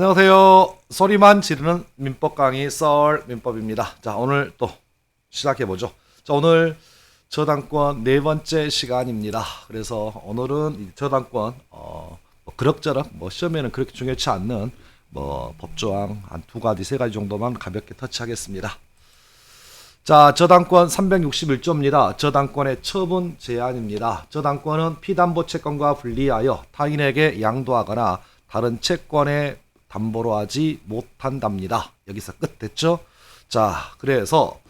안녕하세요. 소리만 지르는 민법 강의 썰 민법입니다. 자, 오늘 또 시작해 보죠. 자, 오늘 저당권 네 번째 시간입니다. 그래서 오늘은 이 저당권 어, 뭐 그럭저럭 뭐 시험에는 그렇게 중요치 않는 뭐 법조항 한 두 가지 세 가지 정도만 가볍게 터치하겠습니다. 자, 저당권 361조입니다. 저당권의 처분 제한입니다. 저당권은 피담보 채권과 분리하여 타인에게 양도하거나 다른 채권에 담보로 하지 못한답니다. 여기서 끝 됐죠? 자, 그래서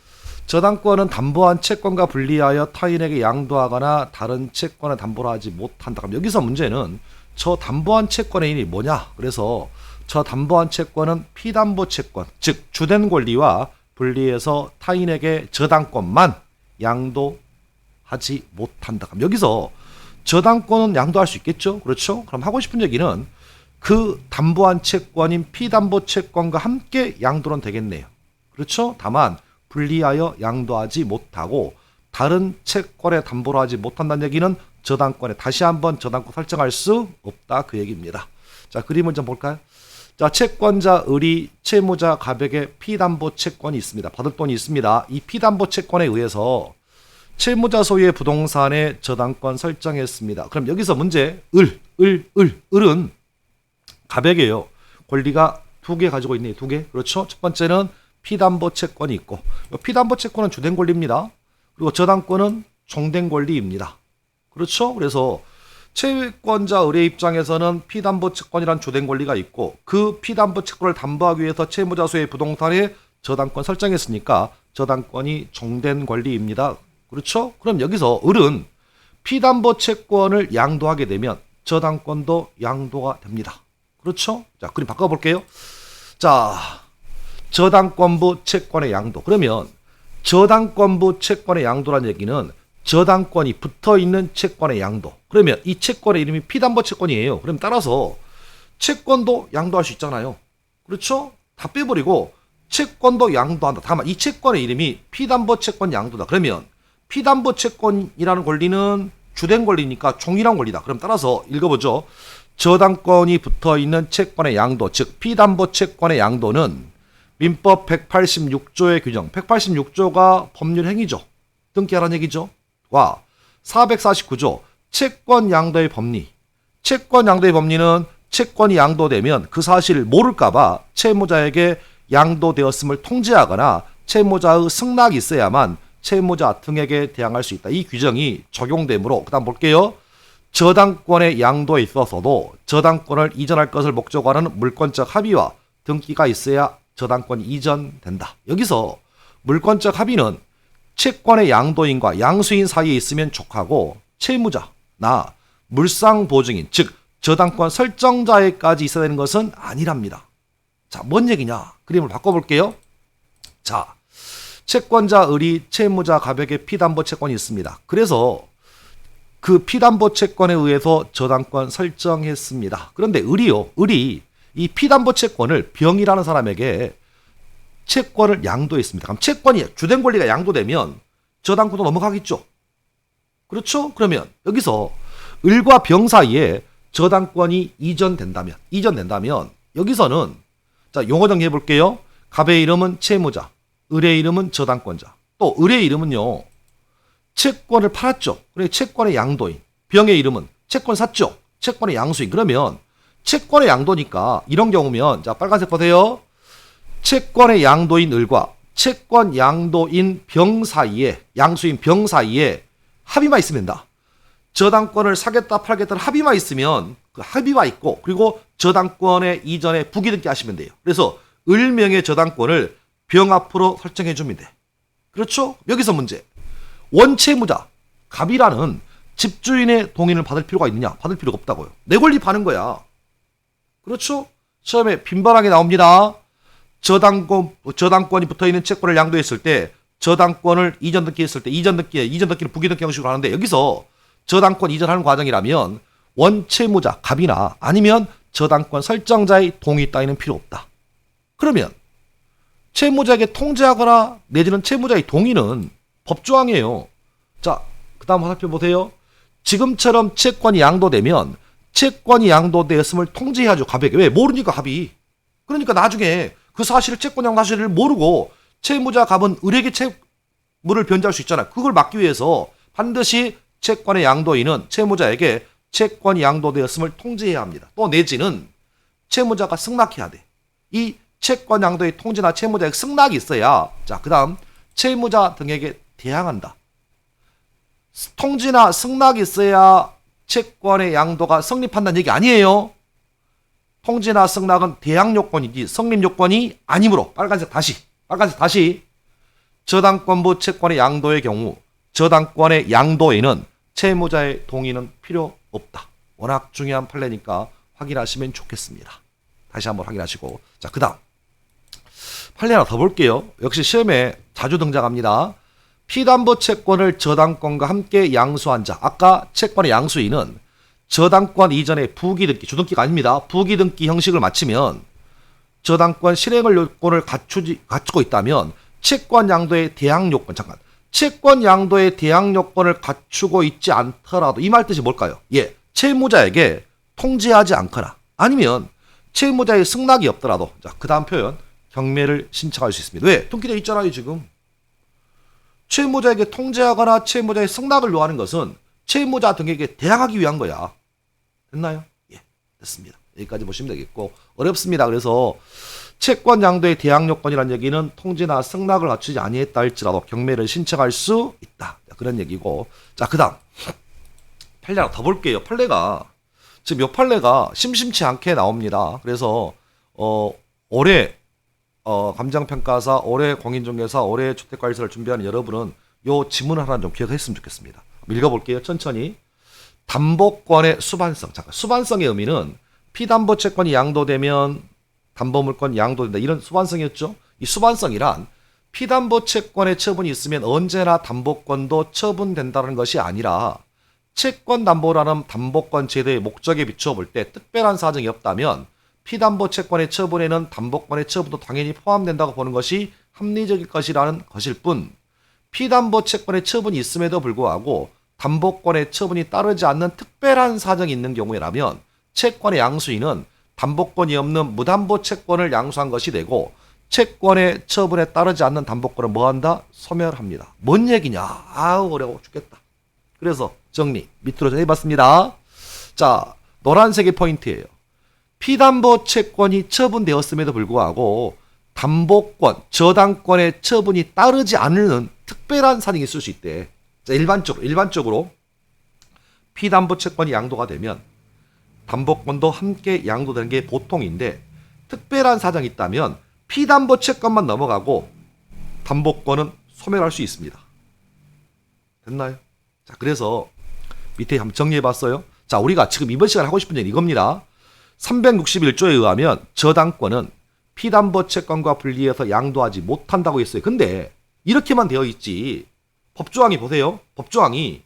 저당권은 담보한 채권과 분리하여 타인에게 양도하거나 다른 채권에 담보로 하지 못한다. 그럼 여기서 문제는 저 담보한 채권의 인이 뭐냐? 그래서 저 담보한 채권은 피담보 채권, 즉 주된 권리와 분리해서 타인에게 저당권만 양도하지 못한다. 그럼 여기서 저당권은 양도할 수 있겠죠? 그렇죠? 그럼 하고 싶은 얘기는 그 담보한 채권인 피담보 채권과 함께 양도는 되겠네요. 그렇죠? 다만 분리하여 양도하지 못하고 다른 채권에 담보로 하지 못한다는 얘기는 저당권에 다시 한번 저당권 설정할 수 없다 그 얘기입니다. 자 그림을 좀 볼까요? 자 채권자 의리 채무자 가백의 피담보 채권이 있습니다. 받을 돈이 있습니다. 이 피담보 채권에 의해서 채무자 소유의 부동산의 저당권 설정했습니다. 그럼 여기서 문제 을, 을, 을, 을은 가백이에요. 권리가 두 개 가지고 있네. 두 개. 그렇죠? 첫 번째는 피담보 채권이 있고 이 피담보 채권은 주된 권리입니다. 그리고 저당권은 종된 권리입니다. 그렇죠? 그래서 채권자 의뢰 입장에서는 피담보 채권이란 주된 권리가 있고 그 피담보 채권을 담보하기 위해서 채무자 소유의 부동산에 저당권 설정했으니까 저당권이 종된 권리입니다. 그렇죠? 그럼 여기서 을은 피담보 채권을 양도하게 되면 저당권도 양도가 됩니다. 그렇죠? 자, 그림 바꿔볼게요. 자, 저당권부 채권의 양도. 그러면 저당권부 채권의 양도란 얘기는 저당권이 붙어 있는 채권의 양도. 그러면 이 채권의 이름이 피담보 채권이에요. 그럼 따라서 채권도 양도할 수 있잖아요. 그렇죠? 다 빼버리고 채권도 양도한다. 다만 이 채권의 이름이 피담보 채권 양도다. 그러면 피담보 채권이라는 권리는 주된 권리니까 종이란 권리다. 그럼 따라서 읽어보죠. 저당권이 붙어 있는 채권의 양도, 즉 피담보 채권의 양도는 민법 186조의 규정, 186조가 법률 행위죠. 등기하라는 얘기죠. 와 449조 채권 양도의 법리. 채권 양도의 법리는 채권이 양도되면 그 사실을 모를까봐 채무자에게 양도되었음을 통지하거나 채무자의 승낙이 있어야만 채무자 등에게 대항할 수 있다. 이 규정이 적용되므로 그다음 볼게요. 저당권의 양도에 있어서도 저당권을 이전할 것을 목적으로 하는 물권적 합의와 등기가 있어야 저당권이 이전된다. 여기서 물권적 합의는 채권의 양도인과 양수인 사이에 있으면 족하고 채무자나 물상 보증인 즉 저당권 설정자에까지 있어야 되는 것은 아니랍니다. 자, 뭔 얘기냐? 그림을 바꿔볼게요. 자, 채권자 의리 채무자 가백의 피담보 채권이 있습니다. 그래서 그 피담보 채권에 의해서 저당권 설정했습니다. 그런데 을이요, 을이 이 피담보 채권을 병이라는 사람에게 채권을 양도했습니다. 그럼 채권이 주된 권리가 양도되면 저당권도 넘어가겠죠. 그렇죠? 그러면 여기서 을과 병 사이에 저당권이 이전된다면, 이전된다면 여기서는 자 용어 정리해 볼게요. 갑의 이름은 채무자, 을의 이름은 저당권자. 또 을의 이름은요. 채권을 팔았죠. 그래 채권의 양도인. 병의 이름은 채권 샀죠. 채권의 양수인. 그러면 채권의 양도니까 이런 경우면 자 빨간색 보세요. 채권의 양도인 을과 채권 양도인 병 사이에 양수인 병 사이에 합의만 있으면 된다. 저당권을 사겠다 팔겠다는 합의만 있으면 그 합의가 있고 그리고 저당권의 이전에 부기등기 하시면 돼요. 그래서 을명의 저당권을 병 앞으로 설정해 주면 돼. 그렇죠? 여기서 문제. 원채무자 갑이라는 집주인의 동의를 받을 필요가 있느냐? 받을 필요가 없다고요. 내 권리 파는 거야. 그렇죠? 시험에 빈번하게 나옵니다. 저당권 저당권이 붙어 있는 채권을 양도했을 때 저당권을 이전 등기했을 때 이전 등기에 이전 등기를 부기 등기 형식으로 하는데 여기서 저당권 이전하는 과정이라면 원채무자 갑이나 아니면 저당권 설정자의 동의 따위는 필요 없다. 그러면 채무자에게 통지하거나 내지는 채무자의 동의는 법조항이에요. 자, 그 다음 살펴보세요. 지금처럼 채권이 양도되면 채권이 양도되었음을 통지해야죠. 갑에게. 왜? 모르니까 갑이. 그러니까 나중에 그 사실을 채권양 사실을 모르고 채무자 갑은 을에게 채무를 변제할 수 있잖아요. 그걸 막기 위해서 반드시 채권의 양도인은 채무자에게 채권이 양도되었음을 통지해야 합니다. 또 내지는 채무자가 승낙해야 돼. 이 채권 양도의 통지나 채무자의 승낙이 있어야 자 그다음 채무자 등에게 대항한다. 통지나 승낙이 있어야 채권의 양도가 성립한다는 얘기 아니에요. 통지나 승낙은 대항 요건이지 성립 요건이 아니므로 빨간색 다시 빨간색 다시 저당권부 채권의 양도의 경우 저당권의 양도에는 채무자의 동의는 필요 없다. 워낙 중요한 판례니까 확인하시면 좋겠습니다. 다시 한번 확인하시고 자 그다음 판례 하나 더 볼게요. 역시 시험에 자주 등장합니다. 피담보 채권을 저당권과 함께 양수한 자. 아까 채권의 양수인은 저당권 이전에 부기등기, 주등기가 아닙니다. 부기등기 형식을 마치면 저당권 실행을 요건을 갖추지, 갖추고 있다면 채권 양도의 대항 요건, 잠깐. 채권 양도의 대항 요건을 갖추고 있지 않더라도 이 말 뜻이 뭘까요? 예. 채무자에게 통지하지 않거나 아니면 채무자의 승낙이 없더라도 자, 그 다음 표현 경매를 신청할 수 있습니다. 왜? 등기돼 있잖아요, 지금. 채무자에게 통제하거나 채무자의 승낙을 요하는 것은 채무자 등에게 대항하기 위한 거야. 됐나요? 예, 됐습니다. 여기까지 보시면 되겠고 어렵습니다. 그래서 채권 양도의 대항 요건이라는 얘기는 통지나 승낙을 갖추지 아니했다 할지라도 경매를 신청할 수 있다. 그런 얘기고 자 그다음 판례 하나 더 볼게요. 판례가 지금 요 판례가 심심치 않게 나옵니다. 그래서 어 올해 어, 감정평가사, 올해 공인중개사, 올해 주택관리사를 준비하는 여러분은 요 지문 하나 좀 기억했으면 좋겠습니다. 읽어볼게요. 천천히. 담보권의 수반성. 잠깐. 수반성의 의미는 피담보 채권이 양도되면 담보물권 양도된다. 이런 수반성이었죠. 이 수반성이란 피담보 채권의 처분이 있으면 언제나 담보권도 처분된다는 것이 아니라 채권 담보라는 담보권 제도의 목적에 비추어 볼 때 특별한 사정이 없다면 피담보 채권의 처분에는 담보권의 처분도 당연히 포함된다고 보는 것이 합리적일 것이라는 것일 뿐 피담보 채권의 처분이 있음에도 불구하고 담보권의 처분이 따르지 않는 특별한 사정이 있는 경우라면 채권의 양수인은 담보권이 없는 무담보 채권을 양수한 것이 되고 채권의 처분에 따르지 않는 담보권을 뭐한다? 소멸합니다. 뭔 얘기냐? 아우 어려워 죽겠다. 그래서 정리 밑으로 좀 해봤습니다. 자 노란색이 포인트예요. 피담보 채권이 처분되었음에도 불구하고 담보권, 저당권의 처분이 따르지 않는 특별한 사정이 있을 수 있대. 자, 일반적으로, 일반적으로 피담보 채권이 양도가 되면 담보권도 함께 양도되는 게 보통인데 특별한 사정이 있다면 피담보 채권만 넘어가고 담보권은 소멸할 수 있습니다. 됐나요? 자, 그래서 밑에 한번 정리해 봤어요. 자, 우리가 지금 이번 시간에 하고 싶은 얘기 이겁니다. 361조에 의하면 저당권은 피담보 채권과 분리해서 양도하지 못한다고 했어요. 근데 이렇게만 되어 있지. 법조항이 보세요. 법조항이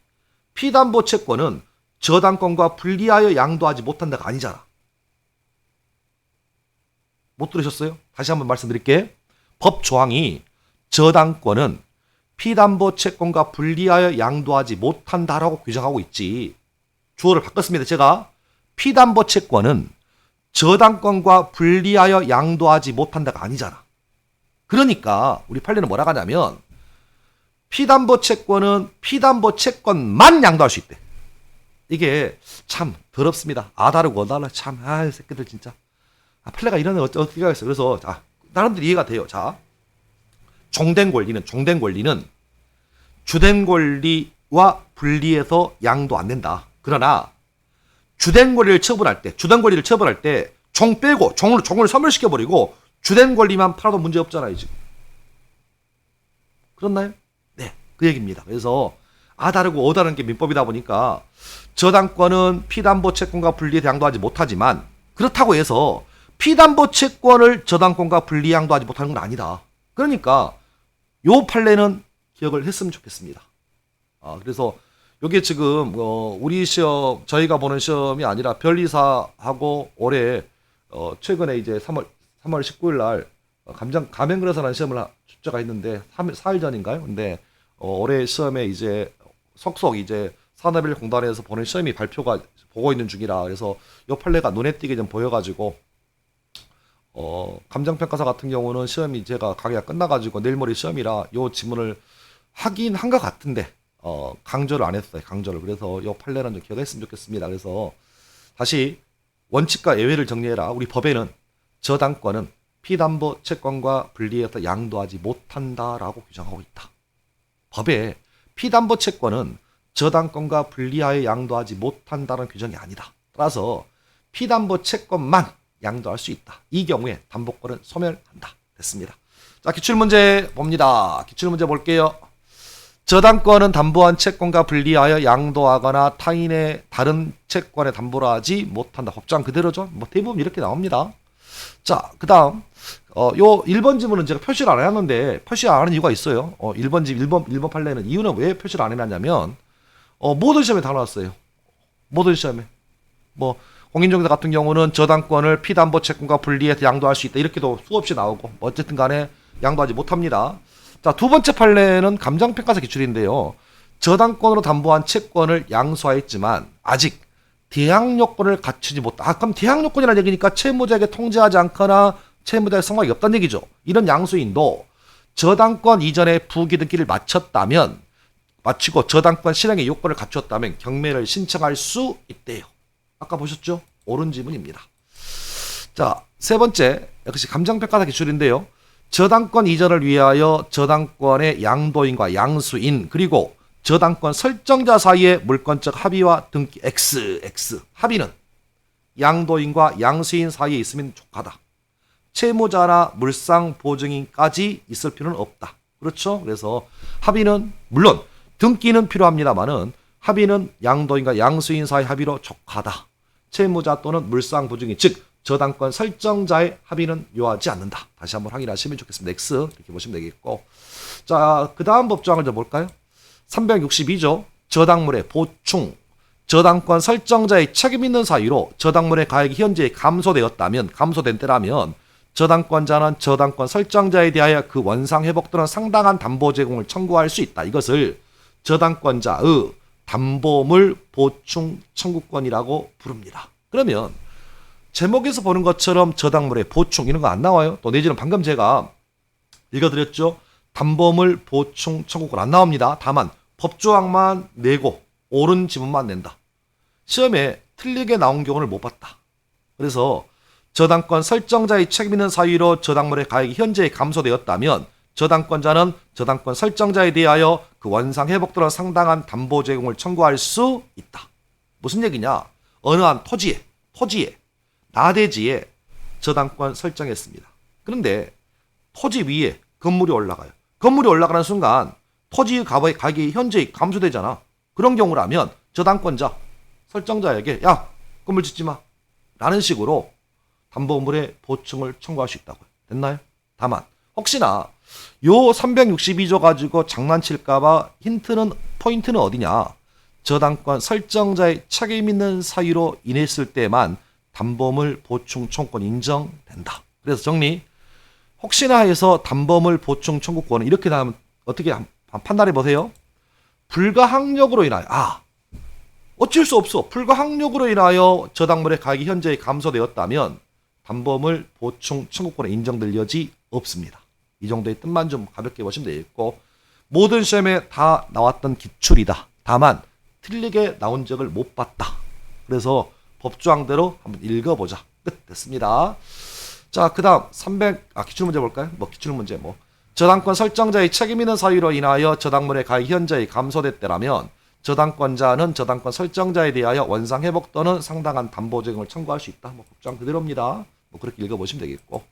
피담보 채권은 저당권과 분리하여 양도하지 못한다가 아니잖아. 못 들으셨어요? 다시 한번 말씀드릴게. 법조항이 저당권은 피담보 채권과 분리하여 양도하지 못한다라고 규정하고 있지. 주어를 바꿨습니다. 제가 피담보 채권은 저당권과 분리하여 양도하지 못한다가 아니잖아. 그러니까 우리 판례는 뭐라 하냐면 피담보 채권은 피담보 채권만 양도할 수 있대. 이게 참 더럽습니다. 아다르고 어달라 참, 아, 새끼들 진짜. 아, 판례가 이런 애 어떻게 하겠어. 그래서, 자, 나름대로 이해가 돼요. 자, 종된 권리는, 종된 권리는 주된 권리와 분리해서 양도 안 된다. 그러나 주된 권리를 처분할 때, 주된 권리를 처분할 때 종 빼고 종을 종을 소멸시켜 버리고 주된 권리만 팔아도 문제 없잖아요 지금. 그렇나요? 네, 그 얘기입니다. 그래서 아 다르고 어 다른 게 민법이다 보니까 저당권은 피담보 채권과 분리 양도하지 못하지만 그렇다고 해서 피담보 채권을 저당권과 분리 양도하지 못하는 건 아니다. 그러니까 요 판례는 기억을 했으면 좋겠습니다. 아 그래서 요게 지금 어 우리 시험 저희가 보는 시험이 아니라 변리사하고 올해 어 최근에 이제 3월 3월 19일 날 어, 감정 가맹그래서라는 시험을 하- 출제가 있는데 3일 4일 전인가요? 근데 어 올해 시험에 이제 속속 이제 산업인력공단에서 보낸 시험이 발표가 보고 있는 중이라 그래서 요 판례가 눈에 띄게 좀 보여가지고 어, 감정평가사 같은 경우는 시험이 제가 강의가 끝나가지고 내일 모레 시험이라 요 지문을 하긴 한 것 같은데 어, 강조를 안 했어요. 강조를. 그래서 요 판례는 좀 기억했으면 좋겠습니다. 그래서 다시 원칙과 예외를 정리해라. 우리 법에는 저당권은 피담보 채권과 분리해서 양도하지 못한다라고 규정하고 있다. 법에 피담보 채권은 저당권과 분리하여 양도하지 못한다는 규정이 아니다. 따라서 피담보 채권만 양도할 수 있다. 이 경우에 담보권은 소멸한다. 됐습니다. 자, 기출문제 봅니다. 기출문제 볼게요. 저당권은 담보한 채권과 분리하여 양도하거나 타인의 다른 채권에 담보를 하지 못한다. 법장 그대로죠. 뭐 대부분 이렇게 나옵니다. 자, 그다음 어, 요 1번 지문은 제가 표시를 안 해놨는데 표시 안 하는 이유가 있어요. 어, 1번 집 1번 1번 판례는 이유는 왜 표시를 안 해놨냐면 어, 모든 시험에 다 나왔어요. 모든 시험에. 뭐 공인중개사 같은 경우는 저당권을 피담보 채권과 분리해서 양도할 수 있다. 이렇게도 수없이 나오고 뭐 어쨌든 간에 양도하지 못합니다. 자, 두 번째 판례는 감정평가사 기출인데요. 저당권으로 담보한 채권을 양수하였지만 아직 대항 요건을 갖추지 못다. 아, 그럼 대항 요건이라는 얘기니까 채무자에게 통지하지 않거나 채무자의 성과가 없다는 얘기죠. 이런 양수인도 저당권 이전에 부기등기를 마쳤다면 마치고 저당권 실행의 요건을 갖추었다면 경매를 신청할 수 있대요. 아까 보셨죠? 옳은 지문입니다. 자, 세 번째 역시 감정평가사 기출인데요. 저당권 이전을 위하여 저당권의 양도인과 양수인 그리고 저당권 설정자 사이의 물권적 합의와 등기 X X 합의는 양도인과 양수인 사이에 있으면 족하다. 채무자나 물상 보증인까지 있을 필요는 없다. 그렇죠? 그래서 합의는 물론 등기는 필요합니다만은 합의는 양도인과 양수인 사이 합의로 족하다. 채무자 또는 물상 보증인 즉 저당권 설정자의 합의는 요하지 않는다. 다시 한번 확인하시면 좋겠습니다. X 이렇게 보시면 되겠고 자 그 다음 법조항을 좀 볼까요? 362조 저당물의 보충 저당권 설정자의 책임 있는 사유로 저당물의 가액이 현재 감소되었다면 감소된 때라면 저당권자는 저당권 설정자에 대하여 그 원상 회복 또는 상당한 담보 제공을 청구할 수 있다. 이것을 저당권자의 담보물 보충 청구권이라고 부릅니다. 그러면 제목에서 보는 것처럼 저당물의 보충 이런 거 안 나와요. 또 내지는 방금 제가 읽어드렸죠. 담보물 보충 청구권 안 나옵니다. 다만 법조항만 내고 옳은 지문만 낸다. 시험에 틀리게 나온 경우를 못 봤다. 그래서 저당권 설정자의 책임 있는 사유로 저당물의 가액이 현재 감소되었다면 저당권자는 저당권 설정자에 대하여 그 원상 회복 또는 상당한 담보 제공을 청구할 수 있다. 무슨 얘기냐? 어느 한 토지에 토지에 나대지에 저당권 설정했습니다. 그런데 토지 위에 건물이 올라가요. 건물이 올라가는 순간 토지 가격이 가격이 현재 감소되잖아. 그런 경우라면 저당권자 설정자에게 야 건물 짓지 마 라는 식으로 담보물의 보충을 청구할 수 있다고요. 됐나요? 다만 혹시나 요 362조 가지고 장난칠까봐 힌트는 포인트는 어디냐? 저당권 설정자의 책임 있는 사유로 인했을 때만 담보물 보충 청구권 인정된다. 그래서 정리. 혹시나 해서 담보물 보충 청구권은 이렇게 나면 어떻게 판단해 보세요. 불가항력으로 인하여 아 어쩔 수 없어. 불가항력으로 인하여 저당물의 가격이 현재 감소되었다면 담보물 보충 청구권에 인정될 여지 없습니다. 이 정도의 뜻만 좀 가볍게 보시면 되겠고 모든 시험에 다 나왔던 기출이다. 다만 틀리게 나온 적을 못 봤다. 그래서 법조항대로 한번 읽어보자. 끝 됐습니다. 자, 그 다음 300 아 기출 문제 볼까요? 뭐 기출 문제 뭐 저당권 설정자의 책임 있는 사유로 인하여 저당물의 가액이 현저히 감소됐다라면 저당권자는 저당권 설정자에 대하여 원상 회복 또는 상당한 담보 제공을 청구할 수 있다. 뭐 법조항 그대로입니다. 뭐 그렇게 읽어보시면 되겠고.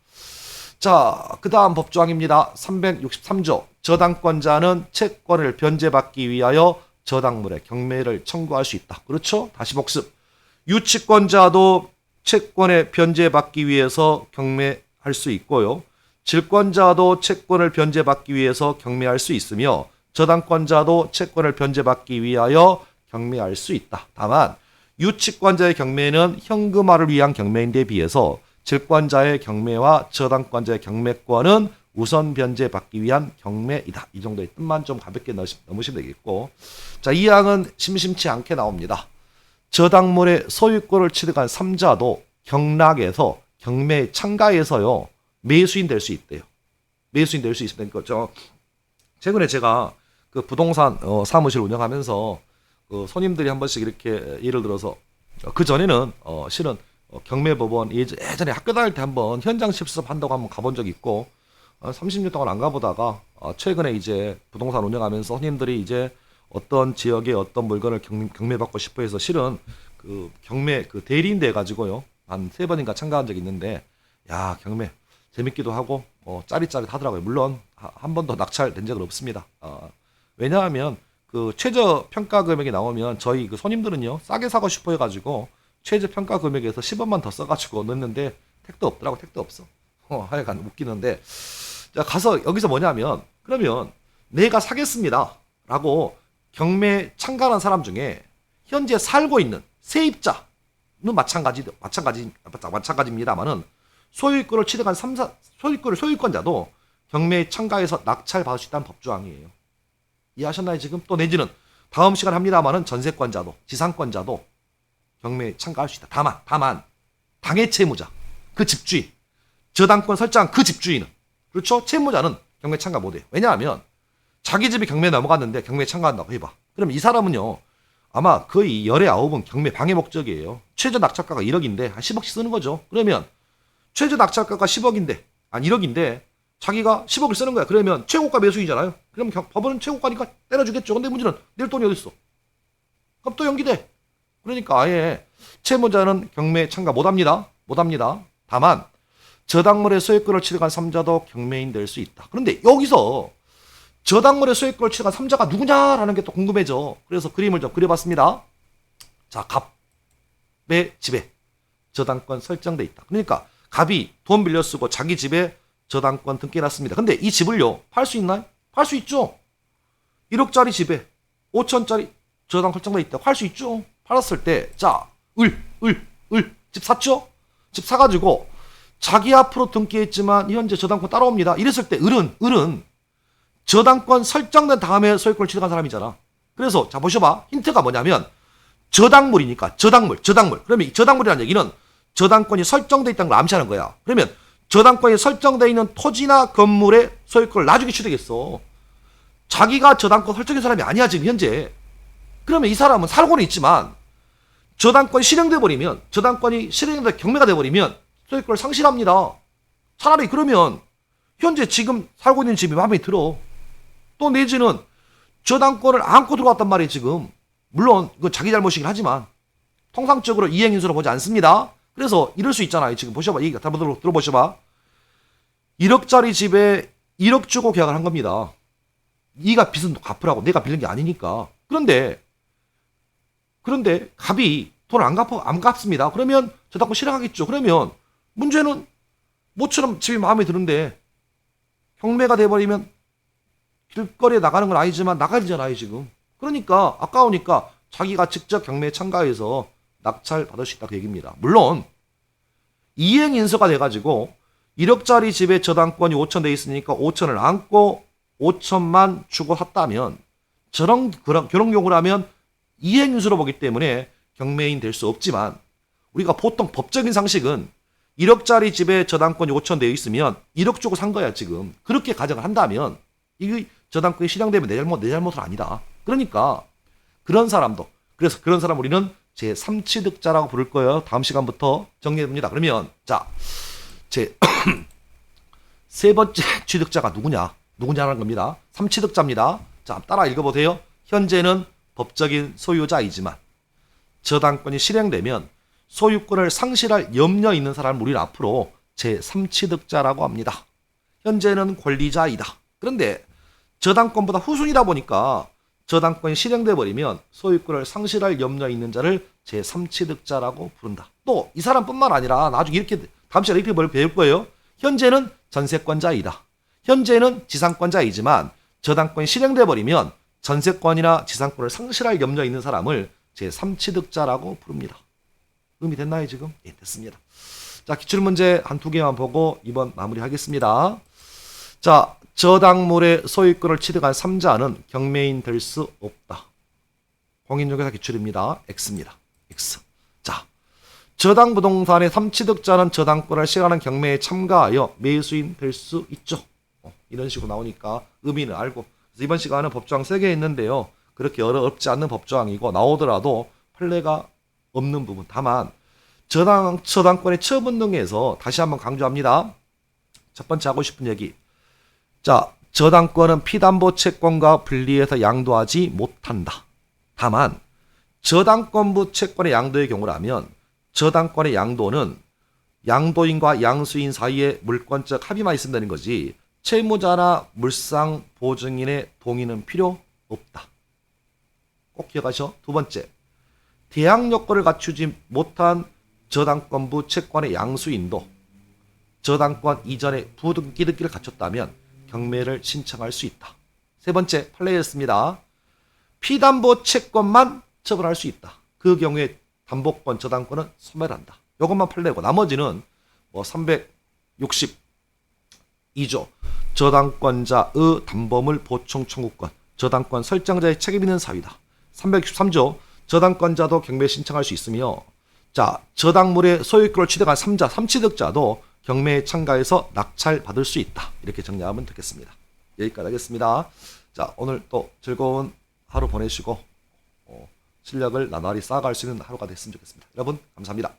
자, 그 다음 법조항입니다. 363조. 저당권자는 채권을 변제받기 위하여 저당물의 경매를 청구할 수 있다. 그렇죠? 다시 복습. 유치권자도 채권의 변제받기 위해서 경매할 수 있고요. 질권자도 채권을 변제받기 위해서 경매할 수 있으며 저당권자도 채권을 변제받기 위하여 경매할 수 있다. 다만 유치권자의 경매는 현금화를 위한 경매인데 비해서 질권자의 경매와 저당권자의 경매권은 우선 변제받기 위한 경매이다. 이 정도의 뜻만 좀 가볍게 넣으시- 넣으시면 되겠고. 자, 이 항은 심심치 않게 나옵니다. 저당물의 소유권을 취득한 삼자도 경락에서 경매 참가해서요 매수인 될 수 있대요. 매수인 될 수 있으니까 저 최근에 제가 그 부동산 어, 사무실 운영하면서 그 손님들이 한 번씩 이렇게 예를 들어서 그 전에는 어, 실은 어, 경매법원 예전- 예전에 학교 다닐 때 한번 현장 실습 한다고 한번 가본 적이 있고 어, 30년 동안 안 가보다가 어, 최근에 이제 부동산 운영하면서 손님들이 이제 어떤 지역에 어떤 물건을 경, 경매 받고 싶어 해서 실은 그 경매 그 대리인 돼 가지고요. 한 세 번인가 참가한 적이 있는데 야 경매 재밌기도 하고 어, 짜릿짜릿 하더라고요. 물론 한 번도 낙찰된 적은 없습니다. 어, 왜냐하면 그 최저 평가 금액이 나오면 저희 그 손님들은요 싸게 사고 싶어 해가지고 최저 평가 금액에서 10원만 더 써가지고 넣는데 택도 없더라고 택도 없어. 어 하여간 웃기는데. 자 가서 여기서 뭐냐면 그러면 내가 사겠습니다 라고 경매 참가한 사람 중에 현재 살고 있는 세입자는 마찬가지 마찬가지 마찬가지입니다만은 소유권을 취득한 3 사 소유권을 소유권자도 경매에 참가해서 낙찰 받을 수 있다는 법조항이에요. 이해하셨나요 지금? 또 내지는 다음 시간 합니다만은 전세권자도 지상권자도 경매에 참가할 수 있다. 다만 다만 당해 채무자 그 집주인 저당권 설정한 그 집주인은 그렇죠? 채무자는 경매 참가 못해요. 왜냐하면 자기 집이 경매에 넘어갔는데 경매에 참가한다고 해봐. 그럼 이 사람은요 아마 거의 열의 아홉은 경매 방해 목적이에요. 최저 낙찰가가 1억인데 한 10억씩 쓰는 거죠. 그러면 최저 낙찰가가 10억인데 아니 1억인데 자기가 10억을 쓰는 거야. 그러면 최고가 매수이잖아요. 그럼 경- 법원은 최고가니까 때려주겠죠. 근데 문제는 낼 돈이 어디 있어? 그럼 또 연기돼. 그러니까 아예 채무자는 경매에 참가 못합니다. 못합니다. 다만 저당물의 소유권을 취득한 삼자도 경매인 될 수 있다. 그런데 여기서 저당물의 소유권을 취득한 삼자가 누구냐라는 게 또 궁금해져. 그래서 그림을 좀 그려봤습니다. 자, 갑의 집에 저당권 설정돼 있다. 그러니까 갑이 돈 빌려 쓰고 자기 집에 저당권 등기해놨습니다. 근데 이 집을요 팔 수 있나요? 팔 수 있죠. 1억짜리 집에 5천짜리 저당 설정돼 있다. 팔 수 있죠. 팔았을 때, 자, 을, 을, 을, 집 샀죠? 집 사가지고 자기 앞으로 등기했지만 현재 저당권 따라옵니다. 이랬을 때 을은, 을은 저당권 설정된 다음에 소유권을 취득한 사람이잖아. 그래서 자 보셔봐. 힌트가 뭐냐면 저당물이니까 저당물, 저당물. 그러면 이 저당물이라는 얘기는 저당권이 설정돼 있다는 걸 암시하는 거야. 그러면 저당권이 설정돼 있는 토지나 건물의 소유권을 나중에 취득했어. 자기가 저당권 설정한 사람이 아니야 지금 현재. 그러면 이 사람은 살고는 있지만 저당권이 실행돼 버리면 저당권이 실행돼 경매가 돼 버리면 소유권을 상실합니다. 차라리 그러면 현재 지금 살고 있는 집이 마음에 들어. 또 내지는 저당권을 안고 들어왔단 말이에요 지금. 물론 이건 자기 잘못이긴 하지만 통상적으로 이행인수로 보지 않습니다. 그래서 이럴 수 있잖아요. 지금 보셔봐. 얘기 한번 들어- 들어보셔봐. 1억짜리 집에 1억 주고 계약을 한 겁니다. 이가 빚은 갚으라고 내가 빌린 게 아니니까. 그런데 그런데 갑이 돈안 갚아 안 갚습니다. 그러면 저당권 실행하겠죠. 그러면 문제는 모처럼 집이 마음에 드는데 경매가 돼버리면 길거리에 나가는 건 아니지만 나가야 되잖아요 지금. 그러니까 아까우니까 자기가 직접 경매에 참가해서 낙찰 받을 수 있다 그 얘기입니다. 물론 이행 인서가 돼 가지고 1억짜리 집에 저당권이 5천 돼 있으니까 5천을 안고 5천만 주고 샀다면 저런 그런 그런 경우를 하면 이행 인수로 보기 때문에 경매인 될 수 없지만 우리가 보통 법적인 상식은 1억짜리 집에 저당권이 5천 되어 있으면 1억 주고 산 거야 지금 그렇게 가정을 한다면 이 저당권이 실행되면 내 잘못 내 잘못은 아니다. 그러니까 그런 사람도 그래서 그런 사람 우리는 제 3취득자라고 부를 거예요. 다음 시간부터 정리해 봅니다. 그러면 자, 제 세 번째 취득자가 누구냐? 누구냐는 겁니다. 3취득자입니다. 자, 따라 읽어 보세요. 현재는 법적인 소유자이지만 저당권이 실행되면 소유권을 상실할 염려 있는 사람을 우리는 앞으로 제 3취득자라고 합니다. 현재는 권리자이다. 그런데 저당권보다 후순이다 보니까 저당권이 실행돼 버리면 소유권을 상실할 염려 있는 자를 제3취득자라고 부른다. 또 이 사람뿐만 아니라 나중에 이렇게 다음 시간에 이렇게 뭘 배울 거예요. 현재는 전세권자이다. 현재는 지상권자이지만 저당권이 실행돼 버리면 전세권이나 지상권을 상실할 염려 있는 사람을 제3취득자라고 부릅니다. 의미 됐나요 지금? 예, 됐습니다. 자, 기출문제 한 두 개만 보고 이번 마무리하겠습니다. 자, 저당물의 소유권을 취득한 3자는 경매인 될 수 없다. 공인중개사 기출입니다. X입니다. X. 자, 저당 부동산의 삼취득자는 저당권을 실현하는 경매에 참가하여 매수인 될 수 있죠. 어, 이런 식으로 나오니까 의미는 알고. 이번 시간은 법조항 3개 있는데요. 그렇게 어렵지 않는 법조항이고 나오더라도 판례가 없는 부분. 다만 저당 저당권의 처분 등에서 다시 한번 강조합니다. 첫 번째 하고 싶은 얘기. 자, 저당권은 피담보 채권과 분리해서 양도하지 못한다. 다만 저당권부 채권의 양도의 경우라면 저당권의 양도는 양도인과 양수인 사이에 물권적 합의만 있으면 되는 거지 채무자나 물상 보증인의 동의는 필요 없다. 꼭 기억하셔. 두 번째, 대항 요건을 갖추지 못한 저당권부 채권의 양수인도 저당권 이전에 부등기득기를 갖췄다면 경매를 신청할 수 있다. 세 번째 판례였습니다. 피담보 채권만 처분할 수 있다. 그 경우에 담보권 저당권은 소멸한다. 이것만 판례고 나머지는 뭐 362조 저당권자의 담보물 보충 청구권 저당권 설정자의 책임 있는 사유다. 363조 저당권자도 경매 신청할 수 있으며 자 저당물의 소유권을 취득한 3자 3취득자도 경매에 참가해서 낙찰 받을 수 있다. 이렇게 정리하면 되겠습니다. 여기까지 하겠습니다. 자 오늘 또 즐거운 하루 보내시고 어, 실력을 나날이 쌓아갈 수 있는 하루가 됐으면 좋겠습니다. 여러분 감사합니다.